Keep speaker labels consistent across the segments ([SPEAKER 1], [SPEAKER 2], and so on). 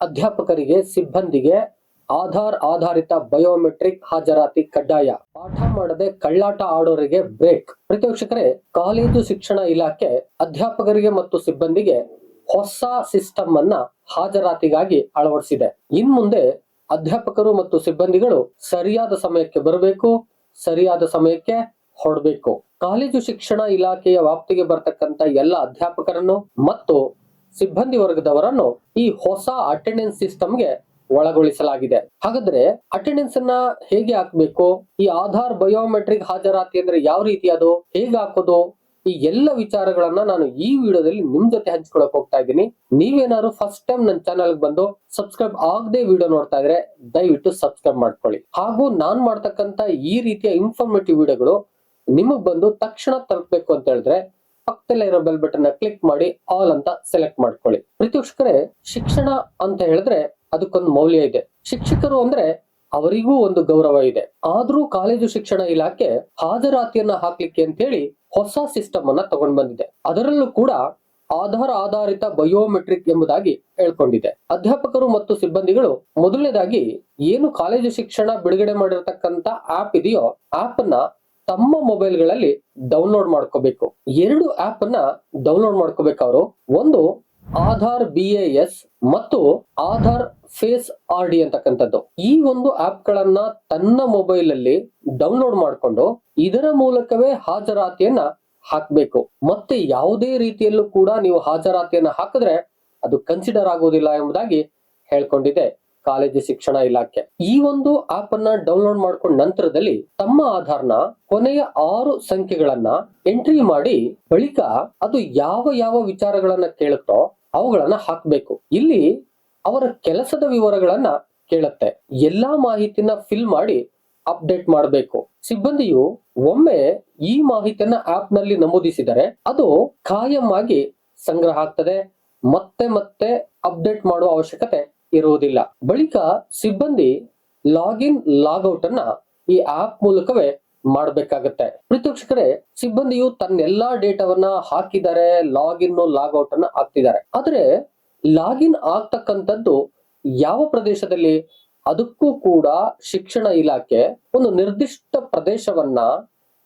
[SPEAKER 1] ಅಧ್ಯಾಪಕರಿಗೆ, ಸಿಬ್ಬಂದಿಗೆ ಆಧಾರ್ ಆಧಾರಿತ ಬಯೋಮೆಟ್ರಿಕ್ ಹಾಜರಾತಿ ಕಡ್ಡಾಯ. ಪಾಠ ಮಾಡದೆ ಕಳ್ಳಾಟ ಆಡೋರಿಗೆ ಬ್ರೇಕ್. ಪ್ರತಿವೀಕ್ಷಕರೇ ಕಾಲೇಜು ಶಿಕ್ಷಣ ಇಲಾಖೆ ಅಧ್ಯಾಪಕರಿಗೆ ಮತ್ತು ಸಿಬ್ಬಂದಿಗೆ ಹೊಸ ಸಿಸ್ಟಮ್ ಅನ್ನ ಹಾಜರಾತಿಗಾಗಿ ಅಳವಡಿಸಿದೆ. ಇನ್ ಮುಂದೆ ಅಧ್ಯಾಪಕರು ಮತ್ತು ಸಿಬ್ಬಂದಿಗಳು ಸರಿಯಾದ ಸಮಯಕ್ಕೆ ಬರಬೇಕು, ಸರಿಯಾದ ಸಮಯಕ್ಕೆ ಹೊರಡಬೇಕು. ಕಾಲೇಜು ಶಿಕ್ಷಣ ಇಲಾಖೆಯ ವ್ಯಾಪ್ತಿಗೆ ಬರ್ತಕ್ಕಂತ ಎಲ್ಲ ಅಧ್ಯಾಪಕರನ್ನು ಮತ್ತು ಸಿಬ್ಬಂದಿ ವರ್ಗದವರನ್ನು ಈ ಹೊಸ ಅಟೆಂಡೆನ್ಸ್ ಸಿಸ್ಟಮ್ಗೆ ಒಳಗೊಳಿಸಲಾಗಿದೆ. ಹಾಗಾದ್ರೆ ಅಟೆಂಡೆನ್ಸ್ ಅನ್ನ ಹೇಗೆ ಹಾಕ್ಬೇಕು? ಈ ಆಧಾರ್ ಬಯೋಮೆಟ್ರಿಕ್ ಹಾಜರಾತಿ ಅಂದ್ರೆ ಯಾವ ರೀತಿ ಅದು? ಹೇಗೆ ಹಾಕೋದು? ಈ ಎಲ್ಲ ವಿಚಾರಗಳನ್ನ ನಾನು ಈ ವಿಡಿಯೋದಲ್ಲಿ ನಿಮ್ ಜೊತೆ ಹಂಚ್ಕೊಳಕ್ ಹೋಗ್ತಾ ಇದ್ದೀನಿ. ನೀವೇನಾದ್ರು ಫಸ್ಟ್ ಟೈಮ್ ನನ್ನ ಚಾನಲ್ ಬಂದು ಸಬ್ಸ್ಕ್ರೈಬ್ ಆಗದೆ ವಿಡಿಯೋ ನೋಡ್ತಾ ಇದ್ರೆ ದಯವಿಟ್ಟು ಸಬ್ಸ್ಕ್ರೈಬ್ ಮಾಡ್ಕೊಳ್ಳಿ. ಹಾಗೂ ನಾನ್ ಮಾಡ್ತಕ್ಕಂತ ಈ ರೀತಿಯ ಇನ್ಫಾರ್ಮೇಟಿವ್ ವಿಡಿಯೋಗಳು ನಿಮಗ್ ಬಂದು ತಕ್ಷಣ ತಲುಪಬೇಕು ಅಂತ ಹೇಳಿದ್ರೆ ಪಕ್ಕದಲ್ಲೇ ಇರೋ ಬೆಲ್ ಬಟನ್ ಕ್ಲಿಕ್ ಮಾಡಿ ಆಲ್ ಅಂತ ಸೆಲೆಕ್ಟ್ ಮಾಡ್ಕೊಳ್ಳಿ. ಪ್ರತಿವೀಕ್ಷಕರೇ ಶಿಕ್ಷಣ ಅಂತ ಹೇಳಿದ್ರೆ ಅದಕ್ಕೊಂದು ಮೌಲ್ಯ ಇದೆ. ಶಿಕ್ಷಕರು ಅಂದ್ರೆ ಅವರಿಗೂ ಒಂದು ಗೌರವ ಇದೆ. ಆದ್ರೂ ಕಾಲೇಜು ಶಿಕ್ಷಣ ಇಲಾಖೆ ಹಾಜರಾತಿಯನ್ನ ಹಾಕ್ಲಿಕ್ಕೆ ಅಂತ ಹೇಳಿ ಹೊಸ ಸಿಸ್ಟಮ್ ಅನ್ನ ತಗೊಂಡ್ ಬಂದಿದೆ. ಅದರಲ್ಲೂ ಕೂಡ ಆಧಾರ್ ಆಧಾರಿತ ಬಯೋಮೆಟ್ರಿಕ್ ಎಂಬುದಾಗಿ ಹೇಳ್ಕೊಂಡಿದೆ. ಅಧ್ಯಾಪಕರು ಮತ್ತು ಸಿಬ್ಬಂದಿಗಳು ಮೊದಲನೇದಾಗಿ ಏನು ಕಾಲೇಜು ಶಿಕ್ಷಣ ಬಿಡುಗಡೆ ಮಾಡಿರತಕ್ಕಂತ ಆಪ್ ಇದೆಯೋ ಆಪ್ ಅನ್ನ ತಮ್ಮ ಮೊಬೈಲ್ಗಳಲ್ಲಿ ಡೌನ್ಲೋಡ್ ಮಾಡ್ಕೋಬೇಕು. ಎರಡು ಆಪ್ ಅನ್ನ ಡೌನ್ಲೋಡ್ ಮಾಡ್ಕೋಬೇಕು ಅವರು. ಒಂದು ಆಧಾರ್ ಬಿ ಎಸ್ ಮತ್ತು ಆಧಾರ್ ಫೇಸ್ ಆರ್ ಡಿ ಅಂತಕ್ಕಂಥದ್ದು. ಈ ಒಂದು ಆಪ್ ಗಳನ್ನ ತನ್ನ ಮೊಬೈಲ್ ಅಲ್ಲಿ ಡೌನ್ಲೋಡ್ ಮಾಡಿಕೊಂಡು ಇದರ ಮೂಲಕವೇ ಹಾಜರಾತಿಯನ್ನ ಹಾಕ್ಬೇಕು. ಮತ್ತೆ ಯಾವುದೇ ರೀತಿಯಲ್ಲೂ ಕೂಡ ನೀವು ಹಾಜರಾತಿಯನ್ನ ಹಾಕಿದ್ರೆ ಅದು ಕನ್ಸಿಡರ್ ಆಗುವುದಿಲ್ಲ ಎಂಬುದಾಗಿ ಹೇಳ್ಕೊಂಡಿದೆ ಕಾಲೇಜು ಶಿಕ್ಷಣ ಇಲಾಖೆ. ಈ ಒಂದು ಆಪ್ ಅನ್ನ ಡೌನ್ಲೋಡ್ ಮಾಡ್ಕೊಂಡ ನಂತರದಲ್ಲಿ ತಮ್ಮ ಆಧಾರ್ನ ಕೊನೆಯ ಆರು ಸಂಖ್ಯೆಗಳನ್ನ ಎಂಟ್ರಿ ಮಾಡಿ ಬಳಿಕ ಅದು ಯಾವ ಯಾವ ವಿಚಾರಗಳನ್ನ ಕೇಳುತ್ತೋ ಅವುಗಳನ್ನ ಹಾಕ್ಬೇಕು. ಇಲ್ಲಿ ಅವರ ಕೆಲಸದ ವಿವರಗಳನ್ನ ಕೇಳುತ್ತೆ. ಎಲ್ಲಾ ಮಾಹಿತಿನ ಫಿಲ್ ಮಾಡಿ ಅಪ್ಡೇಟ್ ಮಾಡಬೇಕು. ಸಿಬ್ಬಂದಿಯು ಒಮ್ಮೆ ಈ ಮಾಹಿತಿಯನ್ನ ಆಪ್ನಲ್ಲಿ ನಮೂದಿಸಿದರೆ ಅದು ಕಾಯಂ ಆಗಿ ಸಂಗ್ರಹ ಆಗ್ತದೆ. ಮತ್ತೆ ಮತ್ತೆ ಅಪ್ಡೇಟ್ ಮಾಡುವ ಅವಶ್ಯಕತೆ ಇರುವುದಿಲ್ಲ. ಬಳಿಕ ಸಿಬ್ಬಂದಿ ಲಾಗಿನ್ ಲಾಗ್ಔಟ್ ಅನ್ನ ಈ ಆಪ್ ಮೂಲಕವೇ ಮಾಡಬೇಕಾಗತ್ತೆ. ಪ್ರತ್ಯಕ್ಷಕರೇ ಸಿಬ್ಬಂದಿಯು ತನ್ನೆಲ್ಲಾ ಡೇಟಾವನ್ನ ಹಾಕಿದ್ದಾರೆ ಲಾಗಿನ್ ಲಾಗ್ಔಟ್ ಅನ್ನ ಹಾಕ್ತಿದ್ದಾರೆ. ಆದ್ರೆ ಲಾಗಿನ್ ಆಗ್ತಕ್ಕಂಥದ್ದು ಯಾವ ಪ್ರದೇಶದಲ್ಲಿ? ಅದಕ್ಕೂ ಕೂಡ ಶಿಕ್ಷಣ ಇಲಾಖೆ ಒಂದು ನಿರ್ದಿಷ್ಟ ಪ್ರದೇಶವನ್ನ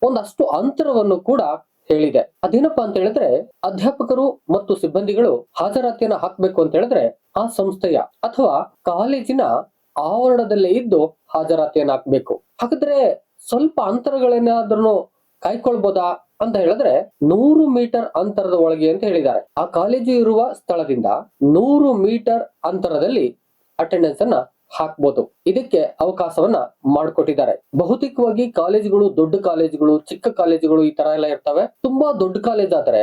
[SPEAKER 1] ಒಂದಷ್ಟು ಅಂತರವನ್ನು ಕೂಡ ಹೇಳಿದೆ. ಅದೇನಪ್ಪಾ ಅಂತ ಹೇಳಿದ್ರೆ, ಅಧ್ಯಾಪಕರು ಮತ್ತು ಸಿಬ್ಬಂದಿಗಳು ಹಾಜರಾತಿಯನ್ನು ಹಾಕ್ಬೇಕು ಅಂತ ಹೇಳಿದ್ರೆ, ಆ ಸಂಸ್ಥೆಯ ಅಥವಾ ಕಾಲೇಜಿನ ಆವರಣದಲ್ಲೇ ಇದ್ದು ಹಾಜರಾತಿಯನ್ನು ಹಾಕ್ಬೇಕು. ಹಾಗಾದ್ರೆ ಸ್ವಲ್ಪ ಅಂತರಗಳೇನಾದ್ರೂ ಕಾಯ್ಕೊಳ್ಬೋದಾ ಅಂತ ಹೇಳಿದ್ರೆ, ನೂರು ಮೀಟರ್ ಅಂತರದ ಒಳಗೆ ಅಂತ ಹೇಳಿದ್ದಾರೆ. ಆ ಕಾಲೇಜು ಇರುವ ಸ್ಥಳದಿಂದ ನೂರು ಮೀಟರ್ ಅಂತರದಲ್ಲಿ ಅಟೆಂಡೆನ್ಸ್ ಅನ್ನ ಹಾಕ್ಬೋದು. ಇದಕ್ಕೆ ಅವಕಾಶವನ್ನ ಮಾಡಿಕೊಟ್ಟಿದ್ದಾರೆ. ಬಹುತೇಕವಾಗಿ ಕಾಲೇಜುಗಳು, ದೊಡ್ಡ ಕಾಲೇಜುಗಳು, ಚಿಕ್ಕ ಕಾಲೇಜುಗಳು ಈ ತರ ಎಲ್ಲ ಇರ್ತವೆ. ತುಂಬಾ ದೊಡ್ಡ ಕಾಲೇಜ್ ಆದ್ರೆ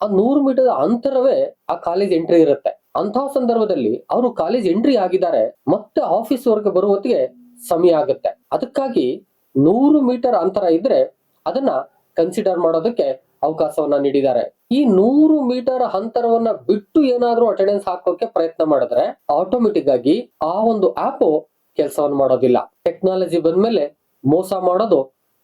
[SPEAKER 1] ಆ ನೂರು ಮೀಟರ್ ಅಂತರವೇ ಆ ಕಾಲೇಜ್ ಎಂಟ್ರಿ ಇರುತ್ತೆ. ಅಂತಹ ಸಂದರ್ಭದಲ್ಲಿ ಅವರು ಕಾಲೇಜ್ ಎಂಟ್ರಿ ಆಗಿದ್ದಾರೆ, ಮತ್ತೆ ಆಫೀಸ್ ವರ್ಗ ಬರುವ ಹೊತ್ತಿಗೆ ಸಮಯ ಆಗುತ್ತೆ. ಅದಕ್ಕಾಗಿ ನೂರು ಮೀಟರ್ ಅಂತರ ಇದ್ರೆ ಅದನ್ನ ಕನ್ಸಿಡರ್ ಮಾಡೋದಕ್ಕೆ ಅವಕಾಶವನ್ನ ನೀಡಿದ್ದಾರೆ. ಈ ನೂರು ಮೀಟರ್ ಅಂತರವನ್ನ ಬಿಟ್ಟು ಏನಾದ್ರೂ ಅಟೆಂಡೆನ್ಸ್ ಹಾಕೋಕೆ ಪ್ರಯತ್ನ ಮಾಡಿದ್ರೆ ಆಟೋಮೆಟಿಕ್ ಆಗಿ ಆ ಒಂದು ಆಪ್ ಕೆಲಸವನ್ನು ಮಾಡೋದಿಲ್ಲ. ಟೆಕ್ನಾಲಜಿ ಬಂದ್ಮೇಲೆ ಮೋಸ ಮಾಡೋದು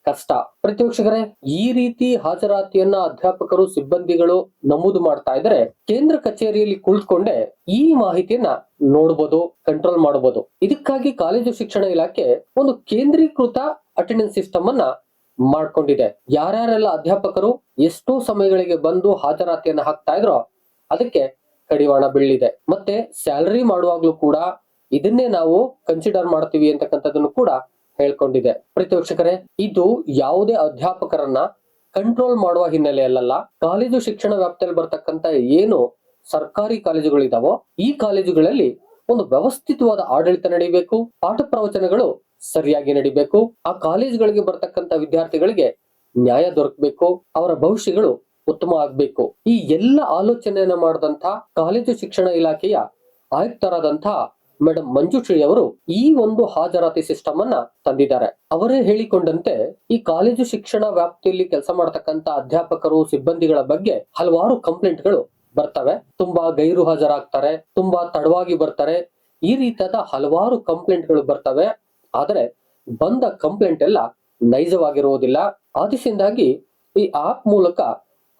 [SPEAKER 1] ಕಷ್ಟ. ಪ್ರತಿವೀಕ್ಷಕರೇ ಈ ರೀತಿ ಹಾಜರಾತಿಯನ್ನ ಅಧ್ಯಾಪಕರು, ಸಿಬ್ಬಂದಿಗಳು ನಮೂದು ಮಾಡ್ತಾ ಇದ್ರೆ ಕೇಂದ್ರ ಕಚೇರಿಯಲ್ಲಿ ಕುಳಿತುಕೊಂಡೆ ಈ ಮಾಹಿತಿಯನ್ನ ನೋಡಬಹುದು ಕಂಟ್ರೋಲ್ ಮಾಡಬಹುದು ಇದಕ್ಕಾಗಿ ಕಾಲೇಜು ಶಿಕ್ಷಣ ಇಲಾಖೆ ಒಂದು ಕೇಂದ್ರೀಕೃತ ಅಟೆಂಡೆನ್ಸ್ ಸಿಸ್ಟಮ್ ಅನ್ನ ಮಾಡ್ಕೊಂಡಿದೆ. ಯಾರ್ಯಾರೆಲ್ಲ ಅಧ್ಯಾಪಕರು ಎಷ್ಟು ಸಮಯಗಳಿಗೆ ಬಂದು ಹಾಜರಾತಿಯನ್ನು ಹಾಕ್ತಾ ಇದ್ರೋ ಅದಕ್ಕೆ ಕಡಿವಾಣ ಬೀಳಿದೆ. ಮತ್ತೆ ಸ್ಯಾಲರಿ ಮಾಡುವಾಗ್ಲೂ ಕೂಡ ಇದನ್ನೇ ನಾವು ಕನ್ಸಿಡರ್ ಮಾಡ್ತೀವಿ ಅಂತಕ್ಕಂಥದ್ದನ್ನು ಕೂಡ ಹೇಳ್ಕೊಂಡಿದೆ. ಪ್ರತಿವೀಕ್ಷಕರೇ ಇದು ಯಾವುದೇ ಅಧ್ಯಾಪಕರನ್ನ ಕಂಟ್ರೋಲ್ ಮಾಡುವ ಹಿನ್ನೆಲೆಯಲ್ಲ ಕಾಲೇಜು ಶಿಕ್ಷಣ ವ್ಯಾಪ್ತಿಯಲ್ಲಿ ಬರ್ತಕ್ಕಂತ ಏನು ಸರ್ಕಾರಿ ಕಾಲೇಜುಗಳಿದಾವೋ, ಈ ಕಾಲೇಜುಗಳಲ್ಲಿ ಒಂದು ವ್ಯವಸ್ಥಿತವಾದ ಆಡಳಿತ ನಡೆಯಬೇಕು. ಪಾಠ ಪ್ರವಚನಗಳು ಸರಿಯಾಗಿ ನಡಿಬೇಕು. ಆ ಕಾಲೇಜುಗಳಿಗೆ ಬರ್ತಕ್ಕಂತ ವಿದ್ಯಾರ್ಥಿಗಳಿಗೆ ನ್ಯಾಯ ದೊರಕಬೇಕು. ಅವರ ಭವಿಷ್ಯಗಳು ಉತ್ತಮ ಆಗ್ಬೇಕು. ಈ ಎಲ್ಲ ಆಲೋಚನೆಯನ್ನ ಮಾಡಿದಂತ ಕಾಲೇಜು ಶಿಕ್ಷಣ ಇಲಾಖೆಯ ಆಯುಕ್ತರಾದಂತಹ ಮೇಡಮ್ ಮಂಜುಶ್ರೀ ಅವರು ಈ ಒಂದು ಹಾಜರಾತಿ ಸಿಸ್ಟಮ್ ಅನ್ನ ತಂದಿದ್ದಾರೆ. ಅವರೇ ಹೇಳಿಕೊಂಡಂತೆ ಈ ಕಾಲೇಜು ಶಿಕ್ಷಣ ವ್ಯಾಪ್ತಿಯಲ್ಲಿ ಕೆಲಸ ಮಾಡತಕ್ಕಂತ ಅಧ್ಯಾಪಕರು, ಸಿಬ್ಬಂದಿಗಳ ಬಗ್ಗೆ ಹಲವಾರು ಕಂಪ್ಲೇಂಟ್ಗಳು ಬರ್ತವೆ. ತುಂಬಾ ಗೈರು ಹಾಜರಾಗ್ತಾರೆ ತುಂಬಾ ತಡವಾಗಿ ಬರ್ತಾರೆ. ಈ ರೀತಿಯಾದ ಹಲವಾರು ಕಂಪ್ಲೇಂಟ್ಗಳು ಬರ್ತವೆ. ಆದರೆ ಬಂದ ಕಂಪ್ಲೇಂಟ್ ಎಲ್ಲ ನೈಜವಾಗಿರುವುದಿಲ್ಲ. ಆದಿಸಿಂದಾಗಿ ಈ ಆಪ್ ಮೂಲಕ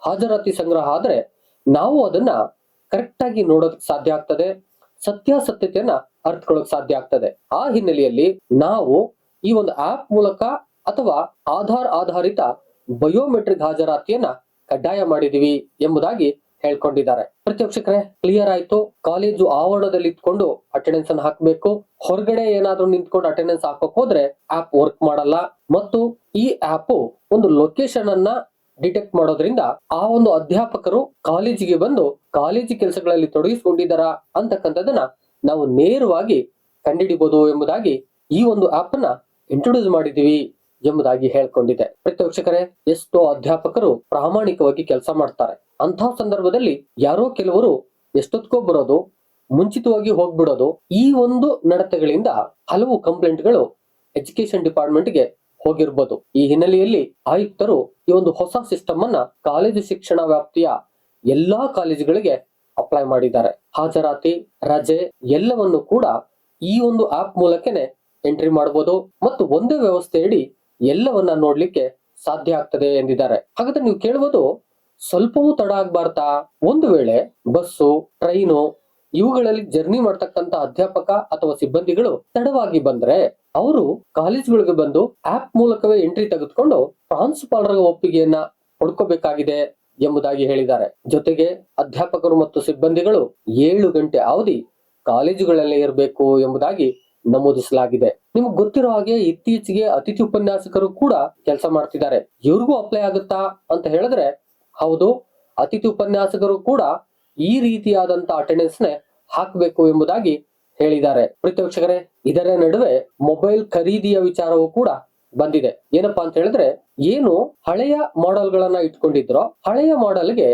[SPEAKER 1] ಹಾಜರಾತಿ ಸಂಗ್ರಹ ಆದರೆ ನಾವು ಅದನ್ನ ಕರೆಕ್ಟ್ ಆಗಿ ನೋಡೋದಕ್ಕೆ ಸಾಧ್ಯ ಆಗ್ತದೆ. ಸತ್ಯಾಸತ್ಯತೆಯನ್ನ ಅರ್ಥಕೊಳ್ಳೋಕೆ ಸಾಧ್ಯ ಆಗ್ತದೆ. ಆ ಹಿನ್ನೆಲೆಯಲ್ಲಿ ನಾವು ಈ ಒಂದು ಆಪ್ ಮೂಲಕ ಅಥವಾ ಆಧಾರ್ ಆಧಾರಿತ ಬಯೋಮೆಟ್ರಿಕ್ ಹಾಜರಾತಿಯನ್ನ ಕಡ್ಡಾಯ ಮಾಡಿದೀವಿ ಎಂಬುದಾಗಿ ಹೇಳ್ಕೊಂಡಿದ್ದಾರೆ. ಪ್ರತಿಪಕ್ಷಕರೇ ಕ್ಲಿಯರ್ ಆಯ್ತು. ಕಾಲೇಜು ಆವರಣದಲ್ಲಿ ಇಟ್ಕೊಂಡು ಅಟೆಂಡೆನ್ಸ್ ಅನ್ನು ಹಾಕಬೇಕು. ಹೊರಗಡೆ ಏನಾದ್ರೂ ನಿಂತ್ಕೊಂಡು ಅಟೆಂಡೆನ್ಸ್ ಹಾಕೋಕ್ ಹೋದ್ರೆ ಆಪ್ ವರ್ಕ್ ಮಾಡಲ್ಲ. ಮತ್ತು ಈ ಆಪ್ ಒಂದು ಲೊಕೇಶನ್ ಅನ್ನ ಡಿಟೆಕ್ಟ್ ಮಾಡೋದ್ರಿಂದ ಆ ಒಂದು ಅಧ್ಯಾಪಕರು ಕಾಲೇಜಿಗೆ ಬಂದು ಕಾಲೇಜು ಕೆಲಸಗಳಲ್ಲಿ ತೊಡಗಿಸಿಕೊಂಡಿದ್ದಾರ ಅಂತಕ್ಕಂಥದ್ದನ್ನ ನಾವು ನೇರವಾಗಿ ಕಂಡುಹಿಡಿಬಹುದು ಎಂಬುದಾಗಿ ಈ ಒಂದು ಆಪ್ ಅನ್ನ ಇಂಟ್ರೊಡ್ಯೂಸ್ ಮಾಡಿದೀವಿ ಎಂಬುದಾಗಿ ಹೇಳ್ಕೊಂಡಿದೆ. ಪ್ರತಿಪಕ್ಷಕರೇ ಎಷ್ಟೋ ಅಧ್ಯಾಪಕರು ಪ್ರಾಮಾಣಿಕವಾಗಿ ಕೆಲಸ ಮಾಡ್ತಾರೆ. ಅಂತಹ ಸಂದರ್ಭದಲ್ಲಿ ಯಾರೋ ಕೆಲವರು ಎಷ್ಟೊತ್ಕೋ ಬರೋದು, ಮುಂಚಿತವಾಗಿ ಹೋಗ್ಬಿಡೋದು, ಈ ಒಂದು ನಡತೆಗಳಿಂದ ಹಲವು ಕಂಪ್ಲೇಂಟ್ಗಳು ಎಜುಕೇಶನ್ ಡಿಪಾರ್ಟ್ಮೆಂಟ್ಗೆ ಹೋಗಿರ್ಬೋದು. ಈ ಹಿನ್ನೆಲೆಯಲ್ಲಿ ಆಯುಕ್ತರು ಈ ಒಂದು ಹೊಸ ಸಿಸ್ಟಮ್ ಅನ್ನ ಕಾಲೇಜು ಶಿಕ್ಷಣ ವ್ಯಾಪ್ತಿಯ ಎಲ್ಲಾ ಕಾಲೇಜುಗಳಿಗೆ ಅಪ್ಲೈ ಮಾಡಿದ್ದಾರೆ. ಹಾಜರಾತಿ, ರಜೆ ಎಲ್ಲವನ್ನು ಕೂಡ ಈ ಒಂದು ಆಪ್ ಮೂಲಕನೇ ಎಂಟ್ರಿ ಮಾಡಬಹುದು ಮತ್ತು ಒಂದೇ ವ್ಯವಸ್ಥೆಯಡಿ ಎಲ್ಲವನ್ನ ನೋಡ್ಲಿಕ್ಕೆ ಸಾಧ್ಯ ಆಗ್ತದೆ ಎಂದಿದ್ದಾರೆ. ಹಾಗಾದ್ರೆ ನೀವು ಕೇಳ್ಬೋದು, ಸ್ವಲ್ಪವೂ ತಡ ಆಗ್ಬಾರ್ದಾ? ಒಂದು ವೇಳೆ ಬಸ್ಸು, ಟ್ರೈನು ಇವುಗಳಲ್ಲಿ ಜರ್ನಿ ಮಾಡ್ತಕ್ಕಂತ ಅಧ್ಯಾಪಕ ಅಥವಾ ಸಿಬ್ಬಂದಿಗಳು ತಡವಾಗಿ ಬಂದ್ರೆ ಅವರು ಕಾಲೇಜುಗಳಿಗೆ ಬಂದು ಆಪ್ ಮೂಲಕವೇ ಎಂಟ್ರಿ ತೆಗೆದುಕೊಂಡು ಪ್ರಾಂಶುಪಾಲರ ಒಪ್ಪಿಗೆಯನ್ನ ಪಡ್ಕೋಬೇಕಾಗಿದೆ ಎಂಬುದಾಗಿ ಹೇಳಿದ್ದಾರೆ. ಜೊತೆಗೆ ಅಧ್ಯಾಪಕರು ಮತ್ತು ಸಿಬ್ಬಂದಿಗಳು ಏಳು ಗಂಟೆ ಅವಧಿ ಕಾಲೇಜುಗಳಲ್ಲೇ ಇರಬೇಕು ಎಂಬುದಾಗಿ ನಮೂದಿಸಲಾಗಿದೆ. ನಿಮ್ಗೆ ಗೊತ್ತಿರೋ ಹಾಗೆ ಇತ್ತೀಚೆಗೆ ಅತಿಥಿ ಉಪನ್ಯಾಸಕರು ಕೂಡ ಕೆಲಸ ಮಾಡ್ತಿದ್ದಾರೆ. ಇವ್ರಿಗೂ ಅಪ್ಲೈ ಆಗುತ್ತಾ ಅಂತ ಹೇಳಿದ್ರೆ, ಹೌದು, ಅತಿಥಿ ಉಪನ್ಯಾಸಕರು ಕೂಡ ಈ ರೀತಿಯಾದಂತ ಅಟೆಂಡೆನ್ಸ್ ನೇ ಹಾಕಬೇಕು ಎಂಬುದಾಗಿ ಹೇಳಿದ್ದಾರೆ. ಪ್ರತಿಪಕ್ಷಕರೇ ಇದರ ನಡುವೆ ಮೊಬೈಲ್ ಖರೀದಿಯ ವಿಚಾರವೂ ಕೂಡ ಬಂದಿದೆ. ಏನಪ್ಪಾ ಅಂತ ಹೇಳಿದ್ರೆ, ಏನು ಹಳೆಯ ಮಾಡೆಲ್ ಗಳನ್ನ ಇಟ್ಕೊಂಡಿದ್ರೋ, ಹಳೆಯ ಮಾಡೆಲ್ಗೆ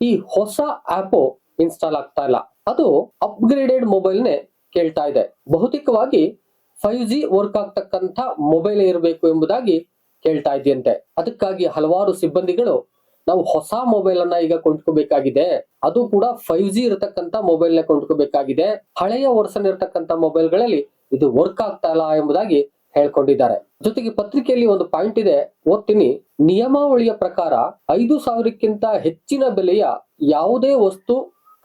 [SPEAKER 1] ಈ ಹೊಸ ಆಪ್ ಇನ್ಸ್ಟಾಲ್ ಆಗ್ತಾ ಇಲ್ಲ. ಅದು ಅಪ್ಗ್ರೇಡೆಡ್ ಮೊಬೈಲ್ನೇ ಕೇಳ್ತಾ ಇದೆ. ಬಹುತೇಕವಾಗಿ ಫೈವ್ ಜಿ ವರ್ಕ್ ಆಗ್ತಕ್ಕಂಥ ಮೊಬೈಲ್ ಇರಬೇಕು ಎಂಬುದಾಗಿ ಕೇಳ್ತಾ ಇದೆಯಂತೆ ಅದಕ್ಕಾಗಿ ಹಲವಾರು ಸಿಬ್ಬಂದಿಗಳು ನಾವು ಹೊಸ ಮೊಬೈಲ್ ಅನ್ನ ಈಗ ಕೊಂಡ್ಕೋಬೇಕಾಗಿದೆ. ಅದು ಕೂಡ ಫೈವ್ ಜಿ ಇರತಕ್ಕಂತ ಮೊಬೈಲ್ನ ಕೊಂಡ್ಕೋಬೇಕಾಗಿದೆ. ಹಳೆಯ ವರ್ಷನ್ ಇರತಕ್ಕಂತ ಮೊಬೈಲ್ಗಳಲ್ಲಿ ಇದು ವರ್ಕ್ ಆಗ್ತಾ ಇಲ್ಲ ಎಂಬುದಾಗಿ ಹೇಳ್ಕೊಂಡಿದ್ದಾರೆ. ಜೊತೆಗೆ ಪತ್ರಿಕೆಯಲ್ಲಿ ಒಂದು ಪಾಯಿಂಟ್ ಇದೆ. ಓದ್ತೀನಿ, ನಿಯಮಾವಳಿಯ ಪ್ರಕಾರ ಐದು ಸಾವಿರಕ್ಕಿಂತ ಹೆಚ್ಚಿನ ಬೆಲೆಯ ಯಾವುದೇ ವಸ್ತು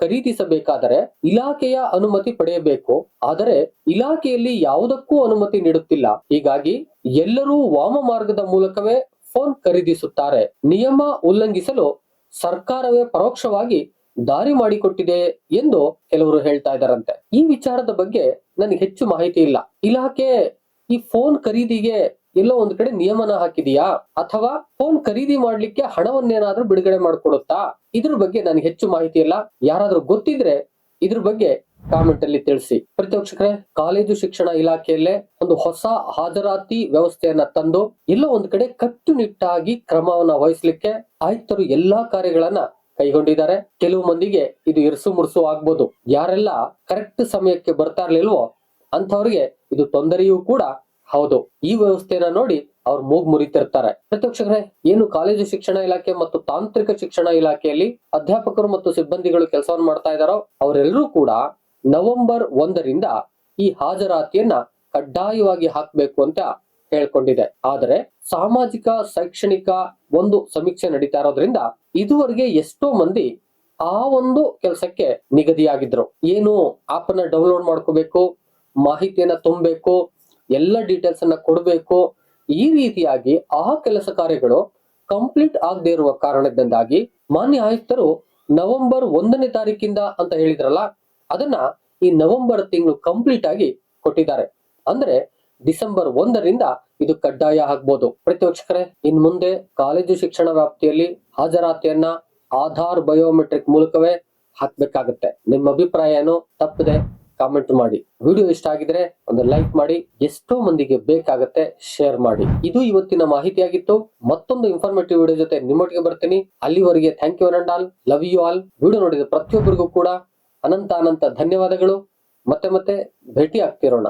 [SPEAKER 1] ಖರೀದಿಸಬೇಕಾದರೆ ಇಲಾಖೆಯ ಅನುಮತಿ ಪಡೆಯಬೇಕು. ಆದರೆ ಇಲಾಖೆಯಲ್ಲಿ ಯಾವುದಕ್ಕೂ ಅನುಮತಿ ನೀಡುತ್ತಿಲ್ಲ. ಹೀಗಾಗಿ ಎಲ್ಲರೂ ವಾಮ ಮಾರ್ಗದ ಮೂಲಕವೇ ಫೋನ್ ಖರೀದಿಸುತ್ತಾರೆ. ನಿಯಮ ಉಲ್ಲಂಘಿಸಲು ಸರ್ಕಾರವೇ ಪರೋಕ್ಷವಾಗಿ ದಾರಿ ಮಾಡಿಕೊಟ್ಟಿದೆ ಎಂದು ಕೆಲವರು ಹೇಳ್ತಾ ಇದ್ದಾರಂತೆ. ಈ ವಿಚಾರದ ಬಗ್ಗೆ ನನಗೆ ಹೆಚ್ಚು ಮಾಹಿತಿ ಇಲ್ಲ. ಇಲಾಖೆ ಈ ಫೋನ್ ಖರೀದಿಗೆ ಎಲ್ಲೋ ಒಂದ್ ಕಡೆ ನಿಯಮನ ಹಾಕಿದೀಯಾ? ಅಥವಾ ಫೋನ್ ಖರೀದಿ ಮಾಡ್ಲಿಕ್ಕೆ ಹಣವನ್ನೇನಾದ್ರೂ ಬಿಡುಗಡೆ ಮಾಡ್ಕೊಡುತ್ತಾ? ಇದ್ರ ಬಗ್ಗೆ ನನಗೆ ಹೆಚ್ಚು ಮಾಹಿತಿ ಇಲ್ಲ. ಯಾರಾದ್ರೂ ಗೊತ್ತಿದ್ರೆ ಇದ್ರ ಬಗ್ಗೆ ಕಾಮೆಂಟ್ ಅಲ್ಲಿ ತಿಳಿಸಿ. ಪ್ರತಿಪಕ್ಷಕರೇ, ಕಾಲೇಜು ಶಿಕ್ಷಣ ಇಲಾಖೆಯಲ್ಲೇ ಒಂದು ಹೊಸ ಹಾಜರಾತಿ ವ್ಯವಸ್ಥೆಯನ್ನ ತಂದು ಎಲ್ಲೋ ಒಂದ್ ಕಡೆ ಕಟ್ಟುನಿಟ್ಟಾಗಿ ಕ್ರಮವನ್ನ ವಹಿಸ್ಲಿಕ್ಕೆ ಆಯುಕ್ತರು ಎಲ್ಲಾ ಕಾರ್ಯಗಳನ್ನ ಕೈಗೊಂಡಿದ್ದಾರೆ. ಕೆಲವು ಮಂದಿಗೆ ಇದು ಇರ್ಸು ಮುರ್ಸು ಆಗ್ಬೋದು. ಯಾರೆಲ್ಲ ಕರೆಕ್ಟ್ ಸಮಯಕ್ಕೆ ಬರ್ತಾ ಇರ್ಲಿಲ್ವೋ, ಅಂಥವ್ರಿಗೆ ಇದು ತೊಂದರೆಯೂ ಕೂಡ ಹೌದು, ಈ ವ್ಯವಸ್ಥೆಯನ್ನ ನೋಡಿ ಅವ್ರು ಮೂಗ್ ಮುರಿತಿರ್ತಾರೆ. ಪ್ರತ್ಯಕ್ಷಕರೇ ಏನು ಕಾಲೇಜು ಶಿಕ್ಷಣ ಇಲಾಖೆ ಮತ್ತು ತಾಂತ್ರಿಕ ಶಿಕ್ಷಣ ಇಲಾಖೆಯಲ್ಲಿ ಅಧ್ಯಾಪಕರು ಮತ್ತು ಸಿಬ್ಬಂದಿಗಳು ಕೆಲಸವನ್ನು ಮಾಡ್ತಾ ಇದ್ದಾರೋ ಅವರೆಲ್ಲರೂ ಕೂಡ ನವೆಂಬರ್ ಒಂದರಿಂದ ಈ ಹಾಜರಾತಿಯನ್ನ ಕಡ್ಡಾಯವಾಗಿ ಹಾಕಬೇಕು ಅಂತ ಹೇಳ್ಕೊಂಡಿದೆ. ಆದರೆ ಸಾಮಾಜಿಕ, ಶೈಕ್ಷಣಿಕ ಒಂದು ಸಮೀಕ್ಷೆ ನಡೀತಾ ಇರೋದ್ರಿಂದ ಇದುವರೆಗೆ ಎಷ್ಟೋ ಮಂದಿ ಆ ಒಂದು ಕೆಲಸಕ್ಕೆ ನಿಗದಿಯಾಗಿದ್ರು. ಏನು ಆಪ್ ಅನ್ನ ಡೌನ್ಲೋಡ್ ಮಾಡ್ಕೋಬೇಕು, ಮಾಹಿತಿಯನ್ನ ತುಂಬಬೇಕು ಎಲ್ಲ ಡೀಟೇಲ್ಸ್ ಅನ್ನ ಕೊಡಬೇಕು. ಈ ರೀತಿಯಾಗಿ ಆ ಕೆಲಸ ಕಾರ್ಯಗಳು ಕಂಪ್ಲೀಟ್ ಆಗದೆ ಇರುವ ಕಾರಣದಿಂದಾಗಿ ಮಾನ್ಯ ಆಯುಕ್ತರು ನವೆಂಬರ್ ಒಂದನೇ ತಾರೀಕಿಂದ ಅಂತ ಹೇಳಿದ್ರಲ್ಲ, ಅದನ್ನ ಈ ನವೆಂಬರ್ ತಿಂಗಳು ಕಂಪ್ಲೀಟ್ ಆಗಿ ಕೊಟ್ಟಿದ್ದಾರೆ. ಅಂದ್ರೆ ಡಿಸೆಂಬರ್ ಒಂದರಿಂದ ಇದು ಕಡ್ಡಾಯ ಆಗ್ಬೋದು. ಪ್ರತಿಪಕ್ಷಕರೇ, ಇನ್ ಮುಂದೆ ಕಾಲೇಜು ಶಿಕ್ಷಣ ವ್ಯಾಪ್ತಿಯಲ್ಲಿ ಹಾಜರಾತಿಯನ್ನ ಆಧಾರ್ ಬಯೋಮೆಟ್ರಿಕ್ ಮೂಲಕವೇ ಹಾಕ್ಬೇಕಾಗುತ್ತೆ. ನಿಮ್ಮ ಅಭಿಪ್ರಾಯ ಏನು? ತಪ್ಪದೆ. ಕಾಮೆಂಟ್ ಮಾಡಿ. ವಿಡಿಯೋ ಇಷ್ಟ ಆಗಿದ್ರೆ ಒಂದು ಲೈಕ್ ಮಾಡಿ, ಎಷ್ಟೋ ಮಂದಿಗೆ ಬೇಕಾಗತ್ತೆ ಶೇರ್ ಮಾಡಿ. ಇದು ಇವತ್ತಿನ ಮಾಹಿತಿಯಾಗಿತ್ತು. ಮತ್ತೊಂದು ಇನ್ಫಾರ್ಮೇಟಿವ್ ವಿಡಿಯೋ ಜೊತೆ ನಿಮ್ಮೊಟ್ಟಿಗೆ ಬರ್ತೀನಿ. ಅಲ್ಲಿವರೆಗೆ thank you all love you all video ನೋಡಿದ ಪ್ರತಿಯೊಬ್ಬರಿಗೂ ಕೂಡ ಅನಂತ ಅನಂತ ಧನ್ಯವಾದಗಳು. ಮತ್ತೆ ಮತ್ತೆ ಭೇಟಿ ಆಗ್ತಿರೋಣ